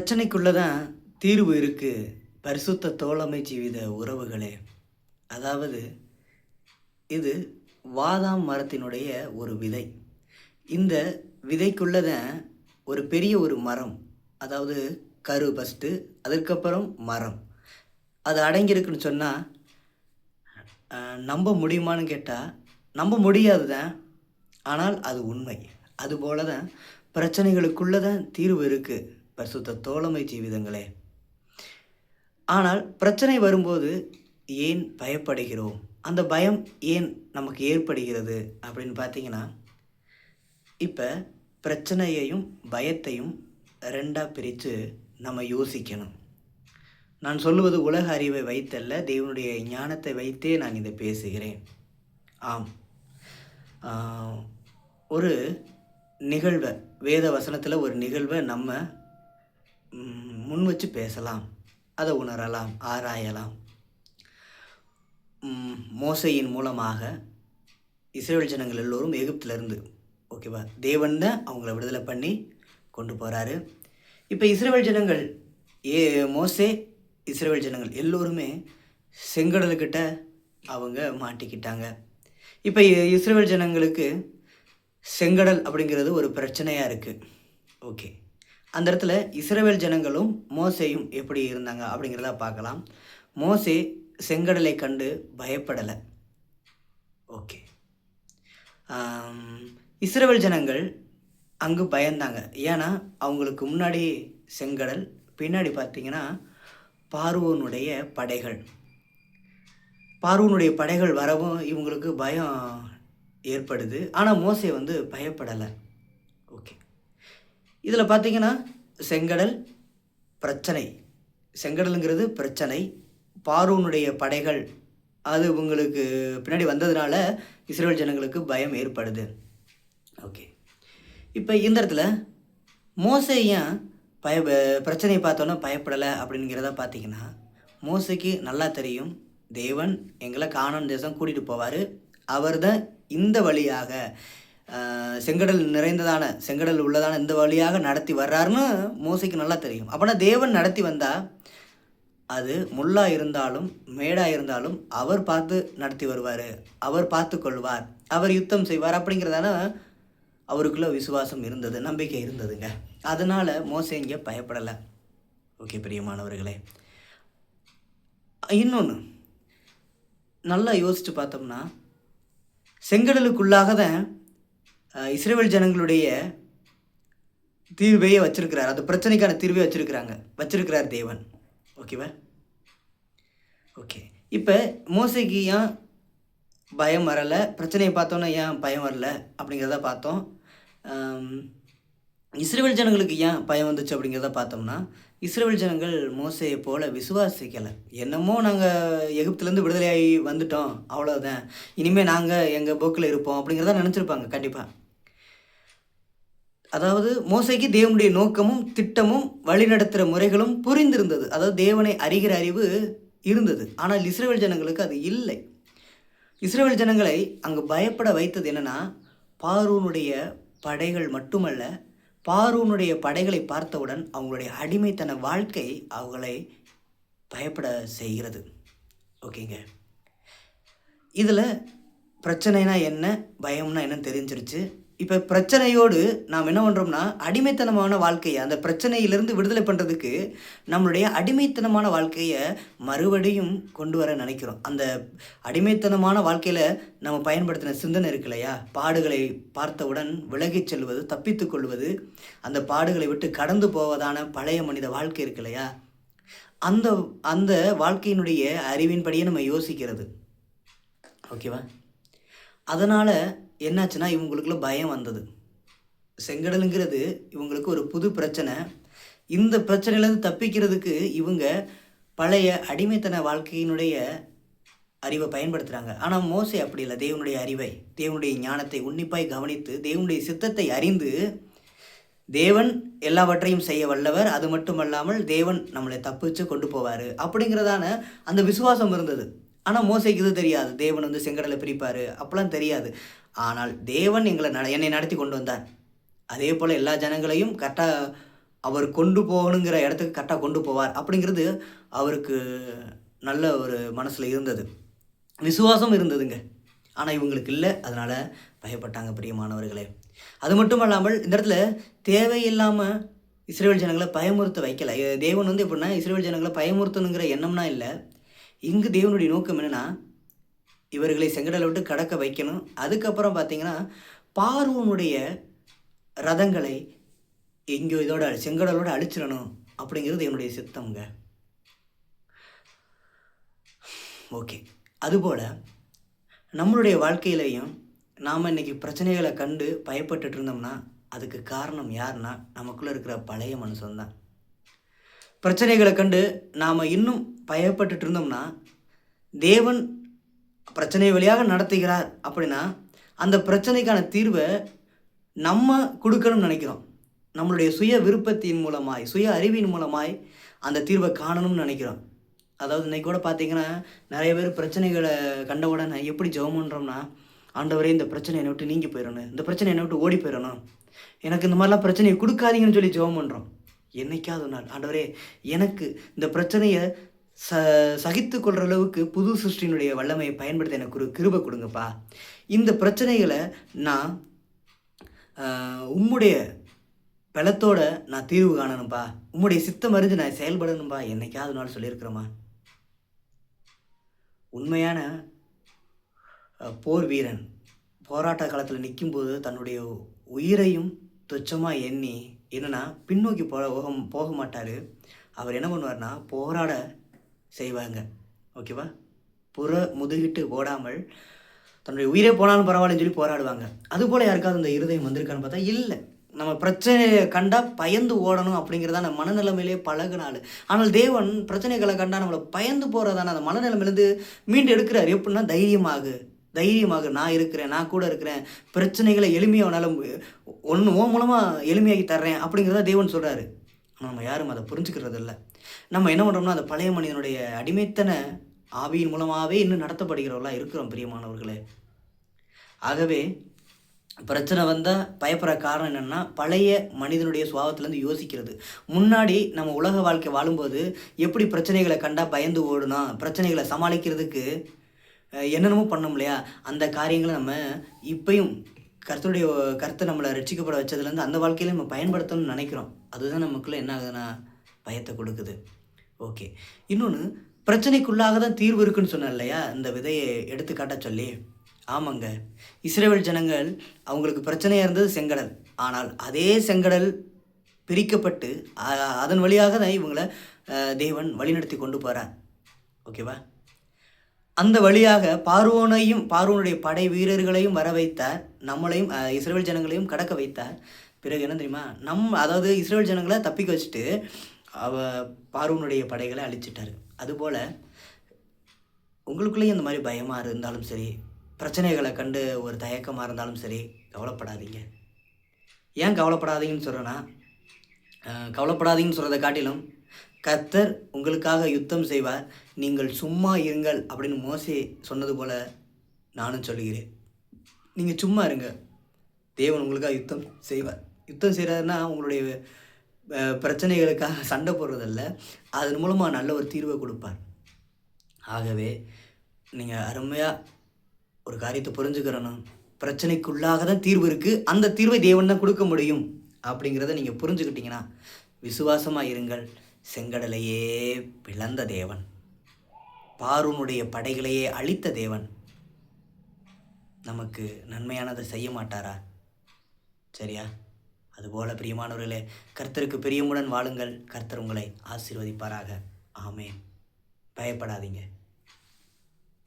பிரச்சனைக்குள்ளே தான் தீர்வு இருக்குது பரிசுத்த தோழமை ஜீவித உறவுகளே. அதாவது இது வாதாம் மரத்தினுடைய ஒரு விதை. இந்த விதைக்குள்ளே தான் ஒரு பெரிய ஒரு மரம் அதாவது கரு ஃபஸ்ட்டு அதுக்கப்புறம் மரம். அது அடங்கியிருக்குன்னு சொன்னால் நம்ப முடியுமான்னு கேட்டால் நம்ப முடியாது தான் ஆனால் அது உண்மை. அதுபோல தான் பிரச்சனைகளுக்குள்ளே தான் தீர்வு இருக்குது பரிசுத்த தோழமை ஜீவிதங்களே. ஆனால் பிரச்சனை வரும்போது ஏன் பயப்படுகிறோம்? அந்த பயம் ஏன் நமக்கு ஏற்படுகிறது அப்படின்னு பார்த்தீங்கன்னா இப்போ பிரச்சனையையும் பயத்தையும் ரெண்டாக பிரித்து நம்ம யோசிக்கணும். நான் சொல்லுவது உலக அறிவை வைத்தல்ல தேவனுடைய ஞானத்தை வைத்தே நான் இதை பேசுகிறேன். ஆம். ஒரு நிகழ்வை வேத வசனத்தில் ஒரு நிகழ்வை நம்ம முன் வச்சு பேசலாம் அதை உணரலாம் ஆராயலாம். மோசையின் மூலமாக இஸ்ரேல் ஜனங்கள் எல்லோரும் எகிப்திலிருந்து ஓகேவா தேவன் தான் அவங்கள விடுதலை பண்ணி கொண்டு போகிறாரு இப்போ இஸ்ரேல் ஜனங்கள் ஏ மோசே இஸ்ரேல் ஜனங்கள் எல்லோருமே செங்கடலுக்கிட்ட அவங்க மாட்டிக்கிட்டாங்க. இப்போ இஸ்ரேல் ஜனங்களுக்கு செங்கடல் அப்படிங்கிறது ஒரு பிரச்சனையாக இருக்குது ஓகே. அந்த இடத்துல இஸ்ரவேல் ஜனங்களும் மோசையும் எப்படி இருந்தாங்க அப்படிங்கிறத பார்க்கலாம். மோசே செங்கடலை கண்டு பயப்படலை. ஓகே. ஆம், இஸ்ரவேல் ஜனங்கள் அங்கு பயந்தாங்க. ஏன்னா அவங்களுக்கு முன்னாடி செங்கடல் பின்னாடி பார்த்தீங்கன்னா பார்வோனுடைய படைகள். பார்வோனுடைய படைகள் வரவும் இவங்களுக்கு பயம் ஏற்படுது. ஆனால் மோசை வந்து பயப்படலை. ஓகே. இதில் பார்த்தீங்கன்னா செங்கடல் பிரச்சனை. செங்கடலுங்கிறது பிரச்சனை. பாரூனுடைய படைகள் அது உங்களுக்கு பின்னாடி வந்ததுனால இஸ்ரேல் ஜனங்களுக்கு பயம் ஏற்படுது. ஓகே. இப்போ இந்த இடத்துல மோசே ஏன் பய பிரச்சனையை பார்த்தோன்னே பயப்படலை அப்படிங்கிறத பார்த்தீங்கன்னா மோசைக்கு நல்லா தெரியும். தேவன் எங்களை கானான் தேசம் கூட்டிகிட்டு போவார். அவர் தான் இந்த வழியாக செங்கடல் நிறைந்ததான செங்கடல் உள்ளதான இந்த வழியாக நடத்தி வர்றாருன்னு மோசைக்கு நல்லா தெரியும். அப்போனா தேவன் நடத்தி வந்தால் அது முள்ளாக இருந்தாலும் மேடாக இருந்தாலும் அவர் பார்த்து நடத்தி வருவார் அவர் பார்த்து கொள்வார் அவர் யுத்தம் செய்வார் அப்படிங்கிறதான அவருக்குள்ளே விசுவாசம் இருந்தது நம்பிக்கை இருந்ததுங்க. அதனால் மோசை இங்கே பயப்படலை. ஓகே பிரியமானவர்களே. இன்னொன்று நல்லா யோசித்து பார்த்தோம்னா செங்கடலுக்குள்ளாக தான் இஸ்ரேல் ஜனங்களுடைய தீர்வையே வச்சுருக்கிறார். அந்த பிரச்சனைக்கான தீர்வே வச்சுருக்கிறாங்க. வச்சுருக்கிறார் தேவன். ஓகேவா? ஓகே. இப்போ மோசைக்கு ஏன் பயம் வரலை? பிரச்சனையை பார்த்தோன்னா ஏன் பயம் வரல? அப்படிங்கிறத பார்த்தோம். இஸ்ரேல் ஜனங்களுக்கு ஏன் பயம் வந்துச்சு அப்படிங்கிறத பார்த்தோம்னா இஸ்ரேல் ஜனங்கள் மோசையை போல் விசுவாசிக்கலை. என்னமோ நாங்கள் எகிப்துலேருந்து விடுதலையாகி வந்துட்டோம். அவ்வளோதான் இனிமேல் நாங்கள் எங்கள் போக்கில் இருப்போம் அப்படிங்கிறத நினச்சிருப்பாங்க. கண்டிப்பாக அதாவது மோசைக்கு தேவனுடைய நோக்கமும் திட்டமும் வழிநடத்துகிற முறைகளும் புரிந்திருந்தது. அதாவது தேவனை அறிகிற அறிவு இருந்தது. ஆனால் இஸ்ரேல் ஜனங்களுக்கு அது இல்லை. இஸ்ரேல் ஜனங்களை அங்கு பயப்பட வைத்தது என்னென்னா பார்வனுடைய படைகள் மட்டுமல்ல பார்வனுடைய படைகளை பார்த்தவுடன் அவங்களுடைய அடிமைத்தன வாழ்க்கை அவங்களை பயப்பட செய்கிறது. ஓகேங்க. இதில் பிரச்சனைனா என்ன பயம்னா என்னன்னு தெரிஞ்சிருச்சு. இப்போ பிரச்சனையோடு நாம் என்ன பண்ணுறோம்னா அடிமைத்தனமான வாழ்க்கையை அந்த பிரச்சனையிலிருந்து விடுதலை பண்ணுறதுக்கு நம்மளுடைய அடிமைத்தனமான வாழ்க்கையை மறுபடியும் கொண்டு வர நினைக்கிறோம். அந்த அடிமைத்தனமான வாழ்க்கையில் நம்ம பயன்படுத்தின சிந்தனை இருக்கு இல்லையா? பாடுகளை பார்த்தவுடன் விலகிச் செல்வது தப்பித்து கொள்வது அந்த பாடுகளை விட்டு கடந்து போவதான பழைய மனித வாழ்க்கை இருக்கு இல்லையா? அந்த அந்த வாழ்க்கையினுடைய அறிவின்படியே நம்ம யோசிக்கிறது. ஓகேவா? அதனால் என்னாச்சுன்னா இவங்களுக்குள்ள பயம் வந்தது. செங்கடலுங்கிறது இவங்களுக்கு ஒரு புது பிரச்சனை. இந்த பிரச்சனையிலேருந்து தப்பிக்கிறதுக்கு இவங்க பழைய அடிமைத்தன வாழ்க்கையினுடைய அறிவை பயன்படுத்துகிறாங்க ஆனால் மோசை அப்படி இல்லை. தேவனுடைய அறிவை தேவனுடைய ஞானத்தை உன்னிப்பாய் கவனித்து தேவனுடைய சித்தத்தை அறிந்து தேவன் எல்லாவற்றையும் செய்ய வல்லவர். அது மட்டுமல்லாமல் தேவன் நம்மளை தப்பிச்சு கொண்டு போவார். அப்படிங்கிறதான அந்த விசுவாசம் இருந்தது. ஆனால் மோசைக்கு இது தெரியாது. தேவன் வந்து செங்கடலை பிரிப்பார். அப்போலாம் தெரியாது. ஆனால் தேவன் எங்களை நட என்னை நடத்தி கொண்டு வந்தார். அதே போல் எல்லா ஜனங்களையும் கரெக்டாக அவர் கொண்டு போகணுங்கிற இடத்துக்கு கரெக்டாக கொண்டு போவார். அப்படிங்கிறது அவருக்கு நல்ல ஒரு மனசில் இருந்தது. விசுவாசம் இருந்ததுங்க. ஆனால் இவங்களுக்கு இல்லை. அதனால் பயப்பட்டாங்க பிரியமானவர்களே. அது மட்டும் இல்லாமல் இந்த இடத்துல தேவையில்லாமல் இஸ்ரேல் ஜனங்களை பயமுறுத்த வைக்கலை. தேவன் வந்து எப்படின்னா இஸ்ரேல் ஜனங்களை பயமுறுத்தணுங்கிற எண்ணம்னா இல்லை. இங்கு தேவனுடைய நோக்கம் என்னென்னா இவர்களை செங்கடலை விட்டு கடக்க வைக்கணும். அதுக்கப்புறம் பார்த்தீங்கன்னா பார்வனுடைய ரதங்களை எங்கேயோ இதோட செங்கடலோடு அழிச்சிடணும் அப்படிங்கிறது என்னுடைய சித்தம்ங்க. ஓகே. அதுபோல் நம்மளுடைய வாழ்க்கையிலையும் நாம் இன்னைக்கு பிரச்சனைகளை கண்டு பயப்பட்டுட்டு இருந்தோம்னா அதுக்கு காரணம் யாருன்னா நமக்குள்ளே இருக்கிற பழைய மனுஷன்தான். பிரச்சனைகளை கண்டு நாம் இன்னும் பயப்பட்டுட்டு இருந்தோம்னா தேவன் பிரச்சனை வழியாக நடத்துகிறார் அப்படின்னா அந்த பிரச்சனைக்கான தீர்வை நம்ம கொடுக்கணும்னு நினைக்கிறோம். நம்மளுடைய சுய விருப்பத்தின் மூலமாய் சுய அறிவின் மூலமாய் அந்த தீர்வை காணணும்னு நினைக்கிறோம். அதாவது இன்றைக்கி கூட பார்த்தீங்கன்னா நிறைய பேர் பிரச்சனைகளை கண்ட உடனே எப்படி ஜெபம் பண்ணுறோம்னா ஆண்டவரே இந்த பிரச்சனை என்னை விட்டு நீங்கி போயிடணும் இந்த பிரச்சனை என்னை விட்டு ஓடி போயிடணும். எனக்கு இந்த மாதிரிலாம் பிரச்சனையை கொடுக்காதீங்கன்னு சொல்லி ஜெபம் பண்ணுறோம் என்னைக்காவது நாள் ஆண்டவரே எனக்கு இந்த பிரச்சனையை ச சகித்து கொள்கிற அளவுக்கு புது சிருஷ்டினுடைய வல்லமையை பயன்படுத்த எனக்கு ஒரு கிருபை கொடுங்கப்பா. இந்த பிரச்சனைகளை நான் உம்முடைய பலத்தோட நான் தீர்வு காணணும்ப்பா உம்முடைய சித்தம் அறிஞ்சு நான் செயல்படணும்பா. என்னைக்காவது நாள் சொல்லியிருக்கிறோமா உண்மையான போர் வீரன் போராட்ட காலத்தில் நிற்கும்போது தன்னுடைய உயிரையும் துச்சமாக எண்ணி என்னென்னா பின்னோக்கி போக போக மாட்டார். அவர் என்ன பண்ணுவார்னா போராட செய்வாங்க. ஓகேவா? புற முதுகிட்டு ஓடாமல் தன்னுடைய உயிரே போனாலும் பரவாயில்லன்னு சொல்லி போராடுவாங்க. அதுபோல் யாருக்காவது அந்த இருதயம் வந்திருக்கான்னு பார்த்தா இல்லை. நம்ம பிரச்சனையை கண்டால் பயந்து ஓடணும் அப்படிங்கிறதான மனநிலைமையிலே பழகுனாள் ஆனால் தேவன் பிரச்சனைகளை கண்டால் நம்மளை பயந்து போகிறதான அந்த மனநிலைமையிலேருந்து மீண்டு எடுக்கிறார். எப்படின்னா தைரியமாகு. தைரியமாக. நான் இருக்கிறேன் நான் கூட இருக்கிறேன். பிரச்சனைகளை எளிமையாக உன்னால் ஒன்று ஓ மூலமாக எளிமையாகி தர்றேன் அப்படிங்கிறத தேவன் சொல்கிறாரு ஆனால் நம்ம யாரும் அதை புரிஞ்சுக்கிறது இல்லை நம்ம என்ன பண்ணுறோம்னா அந்த பழைய மனிதனுடைய அடிமைத்தன ஆவியின் மூலமாகவே இன்னும் நடத்தப்படுகிறவர்களாக இருக்கிறோம் பிரியமானவர்களே. ஆகவே பிரச்சனை வந்தால் பயப்படுற காரணம் என்னென்னா பழைய மனிதனுடைய சுபாவத்திலேருந்து யோசிக்கிறது. முன்னாடி நம்ம உலக வாழ்க்கை வாழும்போது எப்படி பிரச்சனைகளை கண்டால் பயந்து ஓடணும் பிரச்சனைகளை சமாளிக்கிறதுக்கு என்னென்னமோ பண்ணோம் இல்லையா? அந்த காரியங்களை நம்ம இப்பையும் கருத்துடைய கருத்தை நம்மளை ரட்சிக்கப்பட வச்சதுலேருந்து அந்த வாழ்க்கையில நம்ம பயன்படுத்தணும்னு நினைக்கிறோம். அதுதான் நமக்குள்ளே என்ன ஆகுதுன்னா பயத்தை கொடுக்குது. ஓகே இன்னொன்று பிரச்சனைக்குள்ளாக தான் தீர்வு இருக்குன்னு சொன்னேன் இல்லையா? இந்த விதையை எடுத்துக்காட்ட சொல்லி. ஆமாங்க. இஸ்ரேல் ஜனங்கள் அவங்களுக்கு பிரச்சனையாக இருந்தது செங்கடல். ஆனால் அதே செங்கடல் பிரிக்கப்பட்டு அதன் வழியாக தான் இவங்களை தேவன் வழிநடத்தி கொண்டு போகிறார் ஓகேவா அந்த வழியாக பார்வோனையும் பார்வோனுடைய படை வீரர்களையும் வர வைத்தார். நம்மளையும் இஸ்ரேல் ஜனங்களையும் கடக்க வைத்தார். பிறகு என்ன தெரியுமா? நம் அதாவது இஸ்ரேல் ஜனங்களை தப்பிக்க வச்சுட்டு அவ பார்வனுடைய படைகளை அழிச்சிட்டாரு. அதுபோல் உங்களுக்குள்ளேயும் இந்த மாதிரி பயமாக இருந்தாலும் சரி பிரச்சனைகளை கண்டு ஒரு தயக்கமாக இருந்தாலும் சரி கவலைப்படாதீங்க. ஏன் கவலைப்படாதீங்கன்னு சொல்கிறேன்னா கவலைப்படாதீங்கன்னு சொல்கிறத காட்டிலும் கர்த்தர் உங்களுக்காக யுத்தம் செய்வார் நீங்கள் சும்மா இருங்கள் அப்படின்னு மோசி சொன்னது போல் நானும் சொல்லுகிறேன். நீங்கள் சும்மா இருங்க. தேவன் உங்களுக்காக யுத்தம் செய்வார். யுத்தம் செய்கிறாருன்னா உங்களுடைய பிரச்சனைகளுக்காக சண்டை போடுறதில்ல. அதன் மூலமாக நல்ல ஒரு தீர்வை கொடுப்பார். ஆகவே நீங்கள் அருமையாக ஒரு காரியத்தை புரிஞ்சுக்கிறணும். பிரச்சனைக்குள்ளாக தான் தீர்வு இருக்குது அந்த தீர்வை தேவன் தான் கொடுக்க முடியும். அப்படிங்கிறத நீங்கள் புரிஞ்சுக்கிட்டீங்கன்னா விசுவாசமாக இருங்கள். செங்கடலையே பிளந்த தேவன். பார்வனுடைய படைகளையே அழித்த தேவன். நமக்கு நன்மையானதை செய்ய மாட்டாரா? சரியா? அதுபோல பிரியமானவர்களே கர்த்தருக்கு பிரியமுடன் வாழுங்கள். கர்த்தர் உங்களை ஆசீர்வதிப்பாராக. ஆமே பயப்படாதீங்க.